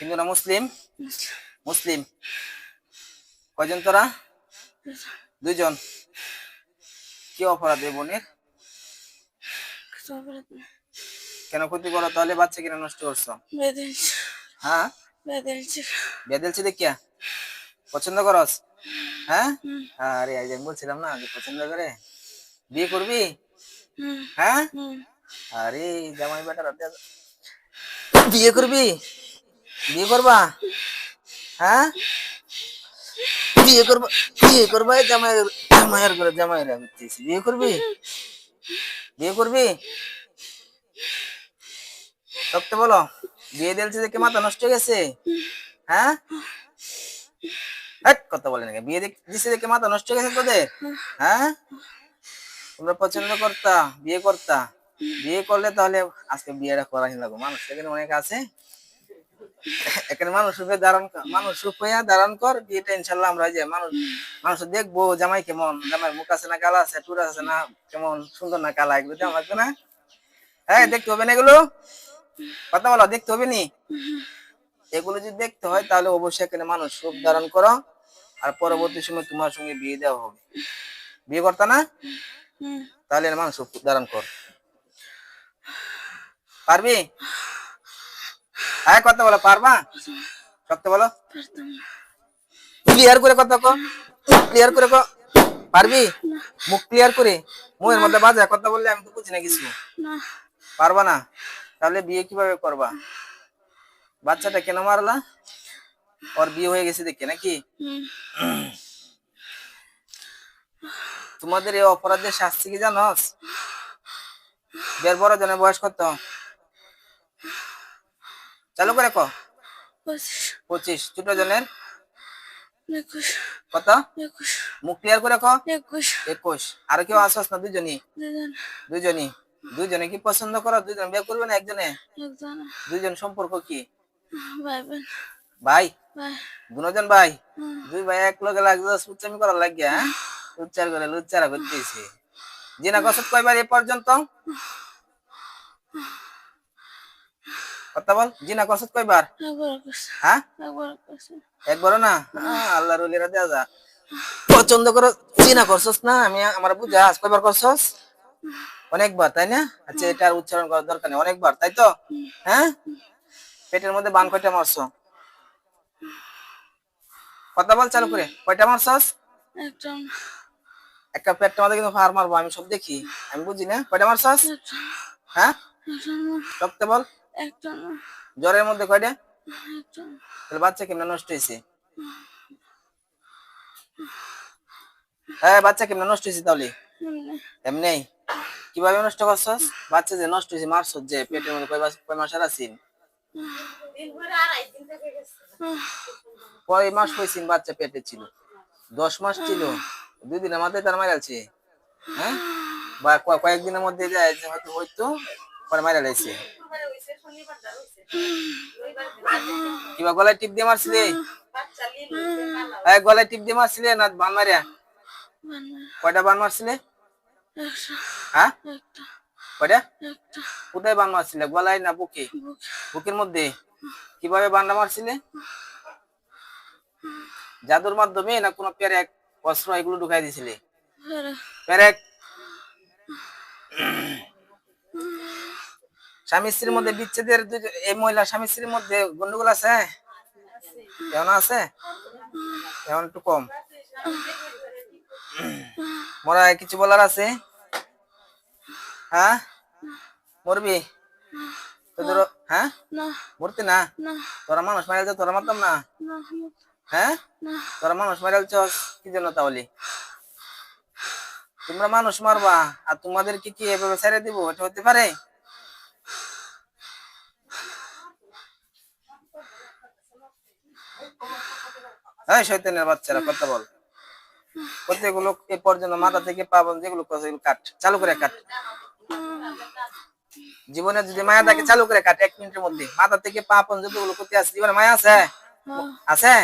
হিন্দু না মুসলিম? মুসলিম। কয়জন তোরা? দুইজন। কি অপরাধ এ বোনের? কেন ক্ষতি করো তাহলে বাচ্চা কিনা নষ্ট করছ? হ্যাঁ? বেদেলছি দেখিয়া পছন্দ করস? হ্যাঁ? আরে আজ আমি বলছিলাম না যে পছন্দ করে। বিয়ে করবি? হ্যাঁ? আরে জামাই বেটা বিয়ে করবি? বিয়ে করবা? হ্যাঁ? বিয়ে করবা বিয়ে করবা জামাই জামাইয়ের করতেছি বিয়ে করবি? বিয়ে করবি? বলো, বিয়ে দেখে মাথা নষ্ট হয়ে গেছে? হ্যাঁ? কথা বলে নাকি, বিয়ে দিছে দেখে মাথা নষ্ট হয়ে গেছে তোদের? হ্যাঁ? তোমরা পছন্দ করতা, বিয়ে করতা। বিয়ে করলে তাহলে আজকে বিয়েটা করা মানুষ এখানে অনেক আছে। এখানে মানুষ রূপে ধারণ কর- মানুষ রূপ ধারণ কর বিয়েটা ইনশাল্লাহ আমরা যে মানুষ মানুষ দেখব জামাই কেমন জামাই মুখ আছে না কালা আছে টুর আছে না কেমন সুন্দর না কালা এগুলো লাগবে না। হ্যাঁ দেখতে হবে না এগুলো। কথা বলো দেখতে হবে নি? এগুলো যদি দেখতে হয় তাহলে অবশ্যই এখানে মানুষ রূপ ধারণ করো আর পরবর্তী সময় তোমার সঙ্গে বিয়ে দেওয়া হবে। বিয়ে করতা না? তাহলে মানুষ রূপ ধারণ কর। পারবি? হ্যাঁ কথা বলো, পারবা? সত্য বলো। ক্লিয়ার করে কথা ক্লিয়ার করে পারবি? মুখ ক্লিয়ার করে। মুখের মধ্যে বাজা, কথা বললে আমি তো বুঝি না কিছু। পারবা না? তাহলে বিয়ে কীভাবে করবা? বাচ্চাটা কেন মারলা? ওর বিয়ে হয়ে গেছে দেখে নাকি? তোমাদের এই অপরাধের শাস্তি কি জানোস? বের বড় জনের বয়স কত? চালু করে কো। পঁচিশ। ছোট জনের কত? মুখ ক্লিয়ার করে কো। একুশ। আর কেউ আসস না দুজনই। দুজন। দুজনই। দুজনে কি পছন্দ করো? দুজন বিয়ে করবে না একজনে? দুজন সম্পর্ক কি? ভাই দুজন ভাই? দুই ভাই এক লগে লাগছে সুচামি করার লাগিয়া হ্যাঁ? লুচ্চার করে লুচ্চারা করতেছে। জিনা কসত কয়বার এ পর্যন্ত? কথা বল। জিনা কসত কয়বার? একবার হ্যাঁ? একবার একবারও না? আহ, আল্লাহ রলিরা দেয়া যা পছন্দ করো জিনা করছস না আমি আমার বুঝাস কয়বার করছস অনেকবার তাই না? আচ্ছা এটা উচ্চারণ করার দরকার নেই অনেকবার তাই তো? হ্যাঁ? পেটের মধ্যে বান কয়টা মারছো? কথা বল চালু করে কয়টা মারছস? একটা পেটটা মধ্যে কিন্তু ফার মারবো আমি সব দেখি আমি বুঝি না? কয়টা মারছস? হ্যাঁ? রক্তে বল। একজন জ্বরের মধ্যে কয়টা? একজন তাহলে বাচ্চা কেমনে নষ্ট হয়েছে? হ্যাঁ বাচ্চা কেমনে নষ্ট হয়েছে তাহলে? এমনি কীভাবে নষ্ট করছস? বাচ্চা যে নষ্ট হয়েছে মারছস যে? পেটের মধ্যে কয় মাস- কয় মাসের আছিন? কয় মাস হয়েছিল বাচ্চা পেটে ছিল? দশ মাস ছিল? দুই দিনের মধ্যে তার মারা মারালছে হ্যাঁ? বা কয়েকদিনের মধ্যে যায় যে হয়তো হয়তো পরে মারা লাইছে। কিবা গলায় টিপ দিয়ে মারছিলে গলায় টিপ দিয়ে মারছিলে না বান মারিয়া। কয়টা বান মারছিলে হ্যাঁ? কয়টা? কোথায় বান মারছিলে গলায় না বুকে? বুক। বুকের মধ্যে? কীভাবে বান্ডা মারছিলে জাদুর মাধ্যমে না কোনো পেরেক অস্ত্র এগুলো ঢুকাই দিছিলে পেরেক। স্বামী স্ত্রীর মধ্যে বিচ্ছেদের এই মহিলা স্বামী স্ত্রীর মধ্যে গন্ডগোল আছে? কেমন আছে? কেমন একটু কম। মোরা কিছু বলার আছে? হ্যাঁ? মরবি? তোদের হ্যাঁ? না। মরতে না? তোরা মানুষ মারা যাচ্ছে তোরা মারতাম না? না। হ্যাঁ? তোরা মানুষ মারা যাচ্ছ কি জন্য তাহলে? তোমরা মানুষ মারবা আর তোমাদেরকে কি এভাবে ছেড়ে দিব? এটা হতে পারে? হ্যাঁ শৈতানের বাচ্চারা, কথা বল। এ পর্যন্ত মাথা থেকে পা পর্যন্ত যেগুলো করছে কাট, চালু করে কাট। জীবনে যদি মায়া থাকে, চালু করে কাট, এক মিনিটের মধ্যে। মাথা থেকে পা পর্যন্ত করতে আছে, জীবনে মায়া আছে? আছে?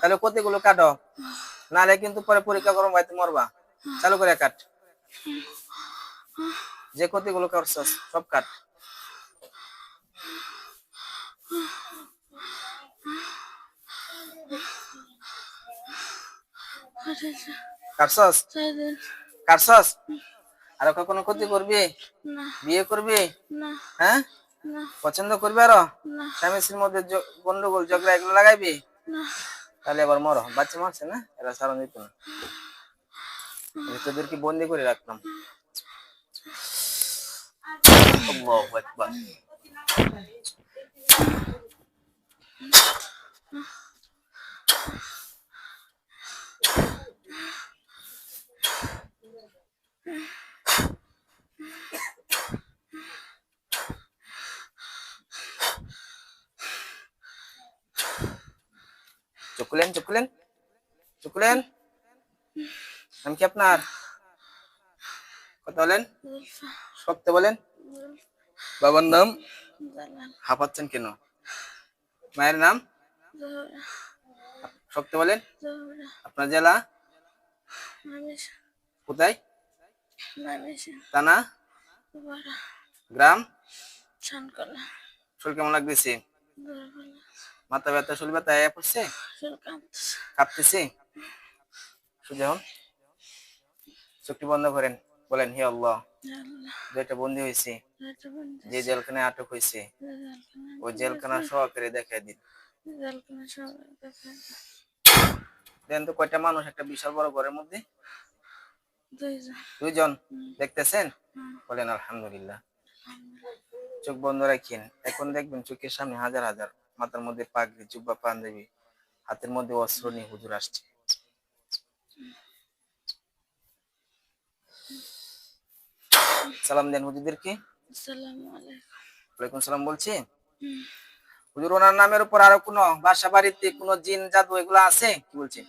তাহলে কতগুলো কাটো। নালে কিন্তু পরে পরীক্ষা করো ভাই মরবা। চালু করে কাট। যে ক্ষতিগুলো করছস সব কাট। কাটছস দিন কাটছস আর কখনো ক্ষতি করবি? বিয়ে করবি? হ্যাঁ? পছন্দ করবি আরও? স্বামী স্ত্রীর মধ্যে গন্ডগোল ঝগড়া এগুলো লাগাইবি? তাহলে এবার মরো। বাচ্চা মারছে না? এরা সারণ দিত না। তোদেরকে বন্দি করে রাখতাম। আল্লাহু আকবার। চকুলেন চকুলেন। চকুলেন। নাম কি আপনার কথা বলেন? সত্য বলেন। বাবার নাম? হাঁপাচ্ছেন কেন? মায়ের নাম? সত্য বলেন। আপনার জেলা? কোথায়? থানা গ্রাম? শরীর কেমন লাগতেছে? মাথা ব্যথা শরীর ব্যথা আয়া পড়ছে? কাঁপতেছে। সোজা হন। চোখটি বন্ধ করেন। বলেন হে আল্লাহ যেটা বন্দি হয়েছে। যে জেলখানায় আটক হয়েছে ওই জেলখানা সহকারে দেখাই দিন। দেন তো কয়টা মানুষ একটা বিশাল বড় ঘরের মধ্যে? দুইজন। দেখতেছেন। বলেন আলহামদুলিল্লাহ। চোখ বন্ধ রাখেন। এখন দেখবেন চোখের সামনে হাজার হাজার মাথার মধ্যে পাগড়ি জুব্বা পাঞ্জাবি হাতের মধ্যে অস্ত্র নিয়ে হুজুর আসছে। সালাম দেন হুজুরদেরকে। আলাইকুম। ওয়ালাইকুম সালাম বলছি। হুজুর ওনার নামের উপর আরও কোনো বাসা বাড়িতে কোনো জিন জাদু এগুলো আছে? কি বলছি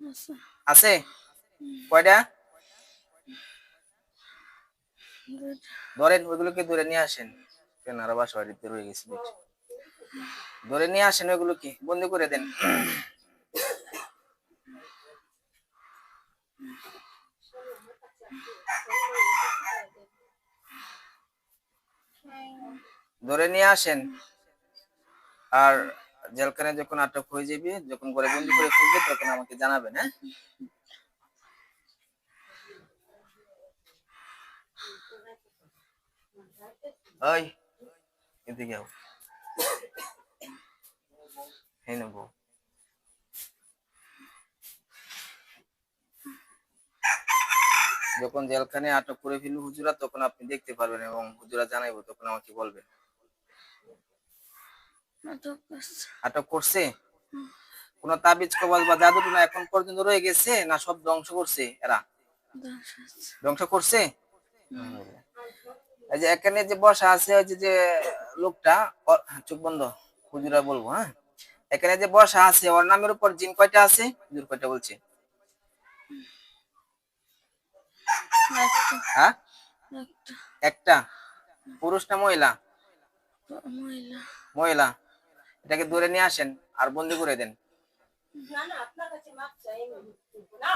আচ্ছা আছে? কয়টা? ধরেন ওইগুলোকে ধরে নিয়ে আসেন। কেন আরও বাসা বাড়িতে রয়ে গেছে ধরে নিয়ে আসেন ওইগুলোকে, বন্দি করে দেন। ধরে নিয়ে আসেন। আর জেলখানায় যখন আটক হয়ে যাবে, যখন ঘরে বন্দি করে ফেলবে, তখন আমাকে জানাবেন হ্যাঁ? যখন জেলখানে আটক করে ফেলব হুজুরা, তখন আপনি দেখতে পারবেন এবং হুজুরা জানাইবো, তখন আমাকে বলবেন। আটক করছে। কোন তাবিজ কবজ বা জাদু টুনা এখন পর্যন্ত রয়ে গেছে না সব ধ্বংস করছে এরা? ধ্বংস করছে? এই যে এখানে যে বসা আছে ওই যে লোকটা চোখ বন্ধ হুজুরা বলব হ্যাঁ? এখানে যে বসা আছে ওর নামের উপর জিন কয়টা আছে? হুজুর কয়টা বলছে? একটা। হ্যাঁ? একটা। একটা। পুরুষ না মহিলা? মহিলা। মহিলা। এটাকে ধরে নিয়ে আসেন আর বন্দি করে দেন। না না আপনার কাছে মাপ চাইনি না।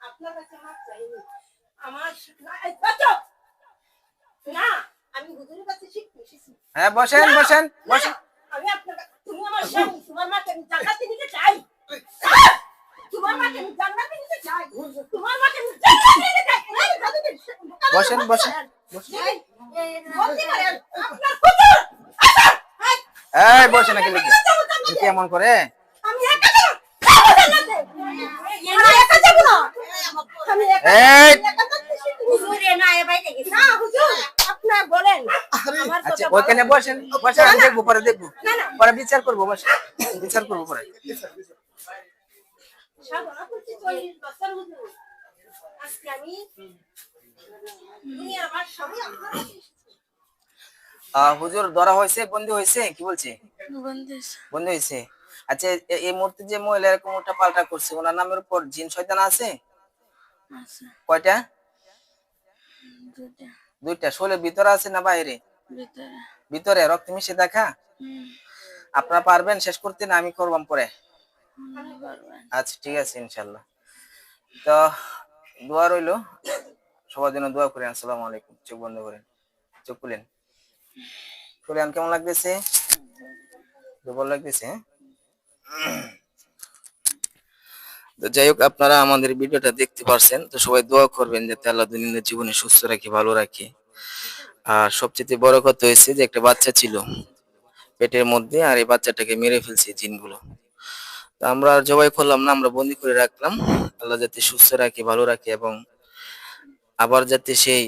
আপনার কাছে মাপ চাইনি আমার না এই বাচ্চা! না আমি হুজুরের কাছে শিখতে এসেছি। হ্যাঁ বসেন বসেন বসেন। আমি আপনার তুমি আমার স্বামী তোমার মাকে আমি জান্নাতে নিতে চাই। তোমার মাকে আমি জান্নাতে নিতে চাই। তোমার মাকে আমি জান্নাতে নিতে চাই। এই, বসেন বসেন আপনার এই, এই বসেন এখানে কি এমন করে? আমি একা যাব? জান্নাতে আমি একা যাব না। আমি একা এই! হুজুরে না এ বাইরে গেছে। না হুজুর আপনার বলেন। আমার আচ্ছা ওইখানে বসেন বসেন আমি দেখব পরে দেখব। না, না। পরে বিচার করব বসেন বিচার করব পরে। আজকে আমি আমার সবই আপনার কাছে এসেছি। আহ, হুজুর ধরা হয়েছে বন্দি হয়েছে? কি বলছে? বন্দি হয়েছে। আচ্ছা এই মুহূর্তে যে মহিলা এরকম উল্টা পাল্টা করছে ওনার নামের উপর জিন শয়তান আছে? কয়টা? দুইটা। শোলের ভিতরে আছে না বাইরে? ভিতরে। রক্ত মিশে দেখা? হুম। আপনারা পারবেন শেষ করতে না আমি করবাম পরে? আচ্ছা ঠিক আছে ইনশাল্লাহ তো দোয়া রইল। সবার জন্য দোয়া করেন। আসসালামু আলাইকুম। চোখ বন্ধ করেন। চোখ খুলেন। কেমন লাগতেছে দুর্বল লাগতেছে? তো যাই হোক, আপনারা আমাদের ভিডিওটা দেখতে পারছেন। তো সবাই দোয়া করবেন যাতে আল্লাহ দুনিয়ার জীবনে সুস্থ রাখে, ভালো রাখে। আর সবচেয়ে বড় কথা হয়েছে যে, একটা বাচ্চা ছিল পেটের মধ্যে, আর এই বাচ্চাটাকে মেরে ফেলছে জিনগুলো। তো আমরা আর জবাই করলাম না, আমরা বন্দি করে রাখলাম। আল্লাহ যাতে সুস্থ রাখে, ভালো রাখে এবং আবার যাতে সেই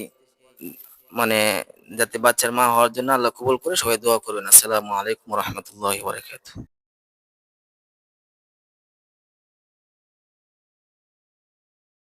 মানে যাতে বাচ্চার মা হওয়ার জন্য আল্লাহ কবুল করে সবাই দোয়া করবেন। আসসালামু আলাইকুম রহমতুল্লাহ বারাকাতুহ।